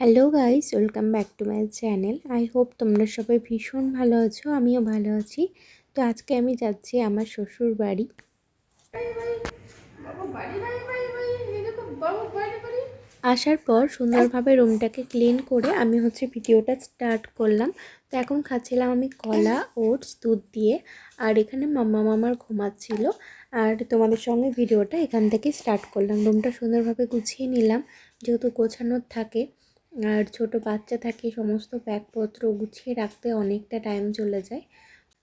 Hello guys welcome back to my channel I hope তোমরা সবাই ভীষণ ভালো আছো, আমিও ভালো আছি। তো আজকে আমি যাচ্ছি আমার শ্বশুর বাড়ি। আসার পর সুন্দরভাবে রুমটাকে ক্লিন করে আমি হচ্ছে ভিডিওটা স্টার্ট করলাম। তো এখন খাচ্ছিলাম আমি কলা ওটস দুধ দিয়ে। আর এখানে মাম্মা মামার ঘুমাচ্ছিল। আর তোমাদের সঙ্গে ভিডিওটা এখান থেকে স্টার্ট করলাম। রুমটা সুন্দরভাবে গুছিয়ে নিলাম যেহেতু গোছানোর থাকে। আর ছোট বাচ্চা থাকে সমস্ত ব্যাগপত্র গুছিয়ে রাখতে অনেকটা টাইম চলে যায়।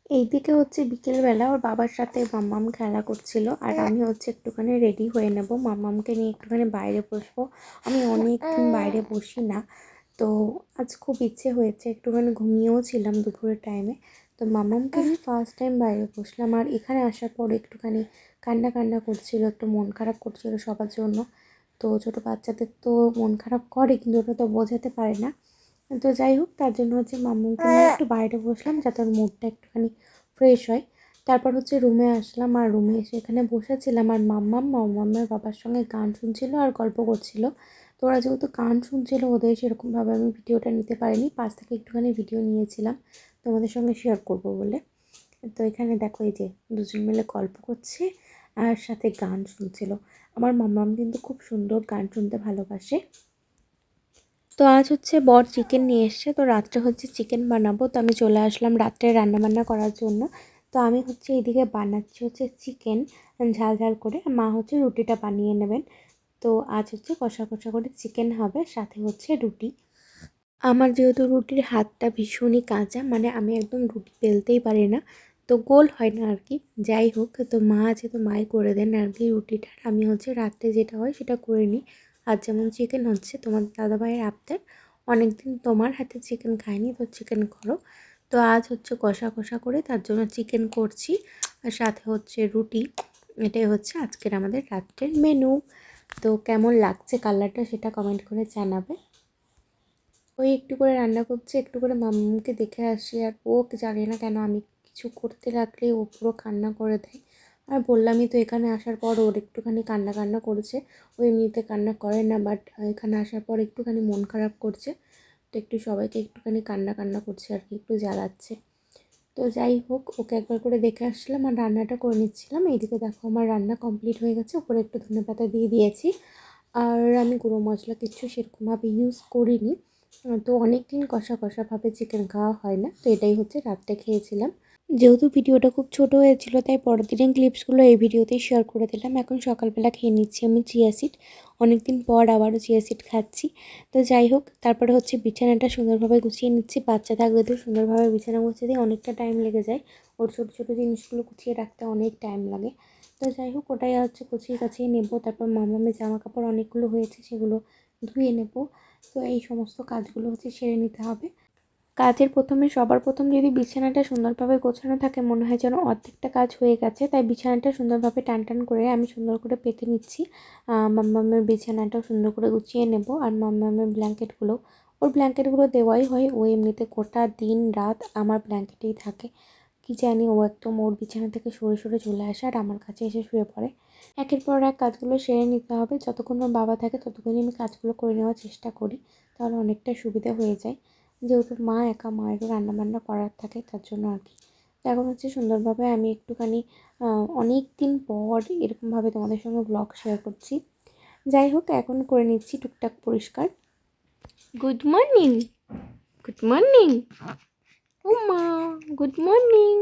এইদিকে হচ্ছে বিকেলবেলা ওর বাবার সাথে মাম্মাম খেলা করছিল আর আমি হচ্ছে একটুখানি রেডি হয়ে নেব। মাম্মামকে নিয়ে একটুখানি বাইরে বসবো। আমি অনেক বাইরে বসি না। তো আজ খুব ইচ্ছে হয়েছে একটুখানি ঘুমিয়েও ছিলাম দুপুরের টাইমে তো মামামকে আমি ফার্স্ট টাইম বাইরে বসলাম আর এখানে আসার পর একটুখানি কান্না কান্না করছিল একটু মন খারাপ করছিল সবার জন্য। তো ছোটো বাচ্চাদের তো মন খারাপ করে কিন্তু ওটা তো বোঝাতে পারে না। তো যাই হোক তার জন্য হচ্ছে মাম্মুকে নিয়ে একটু বাইরে বসলাম যাতে ওর মুডটা একটুখানি ফ্রেশ হয়। তারপর হচ্ছে রুমে আসলাম আর রুমে এসে এখানে বসেছিলাম আর মাম্মাম মাম্মামের বাবার সঙ্গে গান শুনছিল আর গল্প করছিল। তো ওরা যেহেতু গান শুনছিল ওদের সেরকমভাবে আমি ভিডিওটা নিতে পারিনি। পাশ থেকে একটুখানি ভিডিও নিয়েছিলাম তোমাদের সঙ্গে শেয়ার করব বলে। তো এখানে দেখো এই যে দুজন মিলে গল্প করছে আর সাথে গান শুনছিল। আমার মাম্মাম কিন্তু খুব সুন্দর গান শুনতে ভালোবাসে। তো আজ হচ্ছে বর চিকেন নিয়ে এসছে, তো রাত্রে হচ্ছে চিকেন বানাবো। তো আমি চলে আসলাম রাত্রে রান্নাবান্না করার জন্য। তো আমি হচ্ছে এইদিকে বানাচ্ছি হচ্ছে চিকেন ঝাল ঝাল করে। মা হচ্ছে রুটিটা বানিয়ে নেবেন। তো আজ হচ্ছে কষা কষা করে চিকেন হবে, সাথে হচ্ছে রুটি। আমার যেহেতু রুটির হাতটা ভীষণই কাঁচা মানে আমি একদম রুটি বেলতেই পারি না। তো গোল হয় না আর কি, যাই হোক। তো মা আছে তো মাই করে দেন আর কি রুটিটা। আমি হচ্ছে রাত্রে যেটা হয় সেটা করে নিই। আর যেমন চিকেন হচ্ছে, তোমার দাদাভাইয়ের আবদার অনেক দিন তোমার হাতে চিকেন খাইনি তো চিকেন করো। তো আজ হচ্ছে কষা কষা করে তার জন্য চিকেন করছি। আর সাথে হচ্ছে রুটি, এটাই হচ্ছে আজকের আমাদের রাত্রের মেনু তো কেমন লাগছে কালারটা সেটা কমেন্ট করে জানাবে। ওই একটু করে রান্না করছে, একটু করে মাম্মুকে দেখে আসি, আর ও জানে না কেন আমি কিছু করতে লাগলে ও পুরো কান্না করে দেয়। আর বললামই তো এখানে আসার পর ওর একটুখানি কান্না কান্না করেছে। ও এমনিতে কান্না করে না বাট এখানে আসার পর একটুখানি মন খারাপ করছে। তো একটু সবাইকে একটুখানি কান্না কান্না করছে আর কি, একটু জ্বালাচ্ছে। তো যাই হোক, ওকে একবার করে দেখে আসলাম আর রান্নাটা করে নিচ্ছিলাম। এইদিকে দেখো আমার রান্না কমপ্লিট হয়ে গেছে। উপরে একটু ধনে পাতা দিয়ে দিয়েছি। আর আমি গুঁড়ো মশলা কিছু সেরকমভাবে ইউজ করিনি। তো অনেক দিন কষা কষাভাবে চিকেন খাওয়া হয় না। তো এটাই হচ্ছে রাত্রে খেয়েছিলাম। যেহেতু ভিডিওটা খুব ছোট হয়েছিল, তাই পরের দিনের ক্লিপসগুলো এই ভিডিওতেই শেয়ার করে দিলাম। এখন সকালবেলা খেয়ে নিচ্ছি আমি চিয়া সিড অনেক দিন পর আবারও চিয়া সিড খাচ্ছি। তো যাই হোক, তারপরে হচ্ছে বিছানাটা সুন্দরভাবে গুছিয়ে নিচ্ছি। বাচ্চা থাকলে তো সুন্দরভাবে বিছানা গুছিয়ে দিয়ে অনেকটা টাইম লেগে যায়। ওর ছোটো ছোটো জিনিসগুলো গুছিয়ে রাখতে অনেক টাইম লাগে। তো যাই হোক, ওটাই হচ্ছে গুছিয়ে কাছিয়ে নেব। তারপর মামামের জামা কাপড় অনেকগুলো হয়েছে, সেগুলো ধুয়ে নেব। তো এই সমস্ত কাজগুলো হচ্ছে সেরে নিতে হবে। কাজের প্রথমে সবার প্রথম যদি বিছানাটা সুন্দরভাবে গোছানো থাকে, মনে হয় যেন অর্ধেকটা কাজ হয়ে গেছে। তাই বিছানাটা সুন্দরভাবে টান টান করে আমি সুন্দর করে পেতে নিচ্ছি। মাম্মামের বিছানাটাও সুন্দর করে গুছিয়ে নেব। আর মাম্মামের ব্ল্যাঙ্কেটগুলো, ওর ব্ল্যাঙ্কেটগুলো দেওয়াই হয়। ও এমনিতে গোটা দিন রাত আমার ব্ল্যাঙ্কেটেই থাকে। কি জানি, ও একদম ওর বিছানা থেকে সরে সরে চলে আসে আর আমার কাছে এসে শুয়ে পড়ে। একের পর এক কাজগুলো সেরে নিতে হবে। যতক্ষণ ওর বাবা থাকে, ততক্ষণই আমি কাজগুলো করে নেওয়ার চেষ্টা করি। তাহলে অনেকটা সুবিধা হয়ে যায়। যেহেতু মা একা মায়েরও রান্নাবান্না করার থাকে তার জন্য আর কি। এখন হচ্ছে সুন্দরভাবে আমি একটুখানি অনেক দিন পর এরকমভাবে তোমাদের সঙ্গে ব্লগ শেয়ার করছি। যাই হোক এখন করে নিচ্ছি টুকটাক পরিষ্কার। গুড মর্নিং গুড মর্নিং ও মা গুড মর্নিং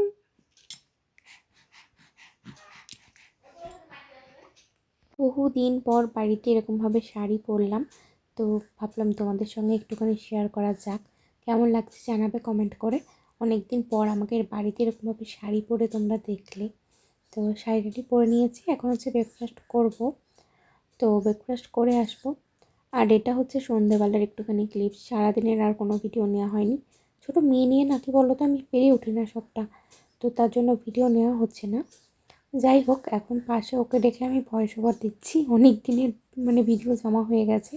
বহুদিন পর বাড়িতে এরকমভাবে শাড়ি পরলাম। তো ভাবলাম তোমাদের সঙ্গে একটুখানি শেয়ার করা যাক। কেমন লাগছে জানাবে কমেন্ট করে। অনেক দিন পর আমাকে বাড়িতে এরকমভাবে শাড়ি পরে তোমরা দেখলে। তো শাড়িটি পরে নিয়েছি, এখন হচ্ছে ব্রেকফাস্ট করব। তো ব্রেকফাস্ট করে আসব। আর এটা হচ্ছে সন্ধেবেলার একটুখানি ক্লিপস সারাদিনের আর কোনো ভিডিও নেওয়া হয়নি। ছোটো মেয়ে নিয়ে নাকি বলো তো আমি পেরে উঠি না সবটা। তো তার জন্য ভিডিও নেওয়া হচ্ছে না। যাই হোক, এখন পাশে ওকে ডেকে আমি ভয়েস ওভার দিচ্ছি। অনেক দিনের মানে ভিডিও জমা হয়ে গেছে।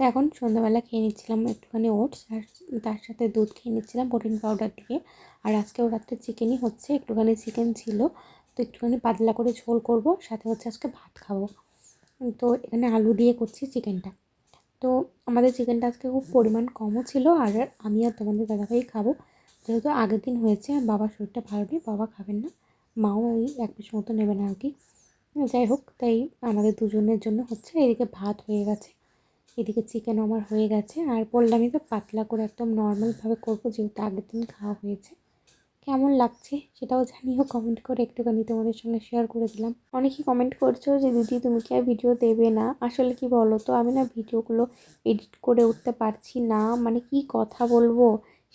তো এখন সন্ধ্যাবেলা খেয়ে নিচ্ছিলাম একটুখানি ওটস আর তার সাথে দুধ খেয়ে নিচ্ছিলাম প্রোটিন পাউডার দিয়ে। আর আজকেও রাত্রে চিকেনই হচ্ছে, একটুখানি চিকেন ছিল। তো একটুখানি পাতলা করে ঝোল করব, সাথে হচ্ছে আজকে ভাত খাব। তো এখানে আলু দিয়ে করছি চিকেনটা। তো আমাদের চিকেনটা আজকে খুব পরিমাণ কমও ছিল আর আমি আর তোমাদের দাদাভাই খাব। যেহেতু আগের দিন হয়েছে বাবার শরীরটা ভালো নেই, বাবা খাবেন না। মাও ওই এক পিস মতো নেবে না আর কি। যাই হোক, তাই আমাদের দুজনের জন্য হচ্ছে, এদিকে ভাত হয়ে গেছে। এদিকে চিকেন আমার হয়ে গেছে। আর বললামই তো পাতলা করে একদম নর্মালভাবে করব, যেহেতু আগের দিন খাওয়া হয়েছে। কেমন লাগছে সেটাও জানিও কমেন্ট করে একটুখানি তোমাদের সঙ্গে শেয়ার করে দিলাম। অনেকেই কমেন্ট করছ যে, দিদি, তুমি কি আর ভিডিও দেবে না? আসলে কি বলো তো আমি না ভিডিওগুলো এডিট করে উঠতে পারছি না। মানে কি কথা বলব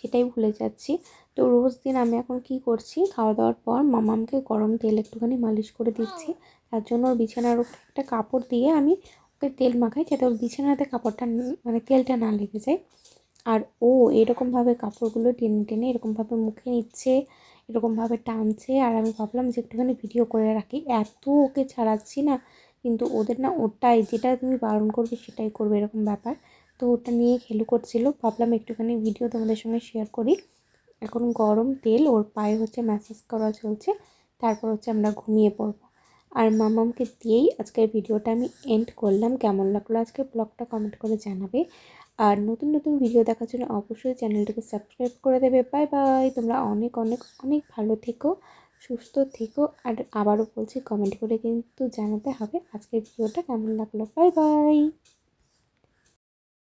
সেটাই ভুলে যাচ্ছি। তো রোজ দিন আমি এখন কি করছি, খাওয়া দাওয়ার পর মামামকে গরম তেল একটুখানি মালিশ করে দিচ্ছি। তার জন্য ওর বিছানার উপরে একটা কাপড় দিয়ে আমি তেল মাখাই যাতে ওর বিছানাতে কাপড়টা মানে তেলটা না লেগে যায়। আর ও এরকমভাবে কাপড়গুলো টেনে টেনে এরকমভাবে মুখে নিচ্ছে, এরকমভাবে টানছে। আর আমি ভাবলাম যে একটুখানি ভিডিও করে রাখি। এত ওকে ছাড়াচ্ছি না, কিন্তু ওদের না ওটাই, যেটা তুমি বারণ করবে সেটাই করবে এরকম ব্যাপার। তো ওটা নিয়ে খেলু করছিল। ভাবলাম একটুখানি ভিডিও তোমাদের সঙ্গে শেয়ার করি। এখন গরম তেল, ওর পায়ে হচ্ছে ম্যাসেজ করা চলছে। তারপর হচ্ছে আমরা ঘুমিয়ে পড়ব। আর মামামকে দিয়েই আজকের ভিডিওটা আমি এন্ড করলাম। কেমন লাগল আজকে ব্লগটা কমেন্ট করে জানাবে। আর নতুন নতুন ভিডিও দেখার জন্য অবশ্যই চ্যানেলটাকে সাবস্ক্রাইব করে দেবে। বাই বাই তোমরা অনেক অনেক অনেক ভালো থেকো, সুস্থ থেকো। আর আবারও বলছি কমেন্ট করে কিন্তু জানাতে হবে আজকের ভিডিওটা কেমন লাগল। Bye bye